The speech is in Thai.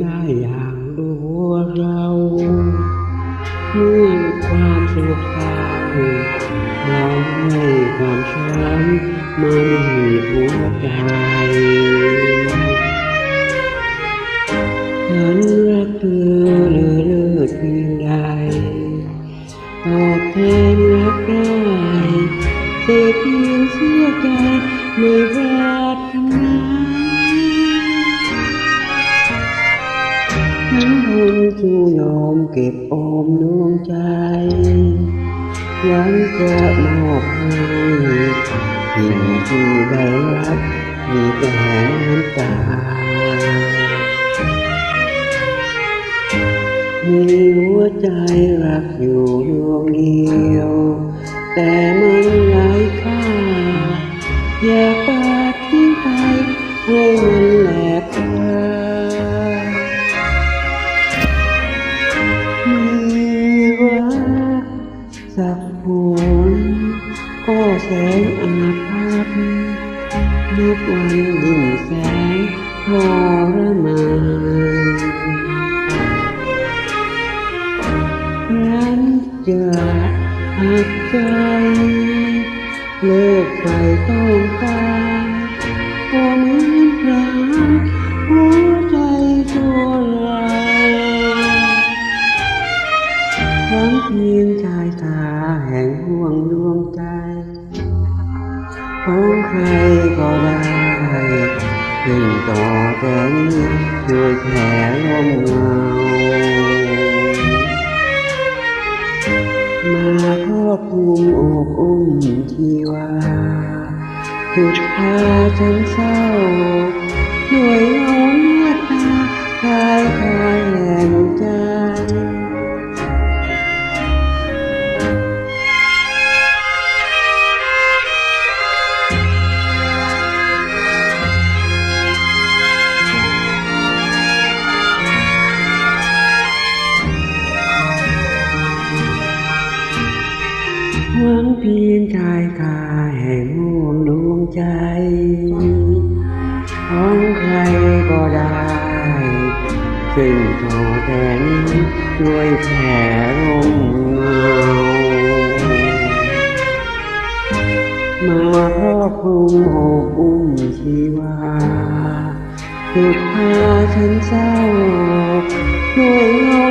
ได้อย่างตัวเราเมื่อความสุขเศร้าเราให้ความช้ำมันมีหัวใจฉันรักเธอเลือเลิศเพียงใดตอบแทนรักได้แต่เพียงเสียใจไม่ปร เก็บออมดวงใจ หวังจะมอบให้สิ่งที่ได้รับมีแต่น้ำตามีหัวใจรักอยู่ดวงเดียว แต่มันไร้ค่า แสนอาภัพนับวันยิ่งแสนทรมานฉันจะหักใจ เลิกไปต้องการก็เหมือนพรางหัวใจตัวลายหวังเพียงชายตาแห่งห่วงดวง ใจของใครก็ได้ขึ้นต่อแต่นี้ช่วยแผ่ลมเงา หวังเพียงชายกาแห่งห่วงดวงใจ ของใครก็ได้ ซึ่งโทแทนด้วยแผ่ลมเงามาครอบคลุมอบอุ้มชีวาหยุดพาฉันเศร้าด้วยเงา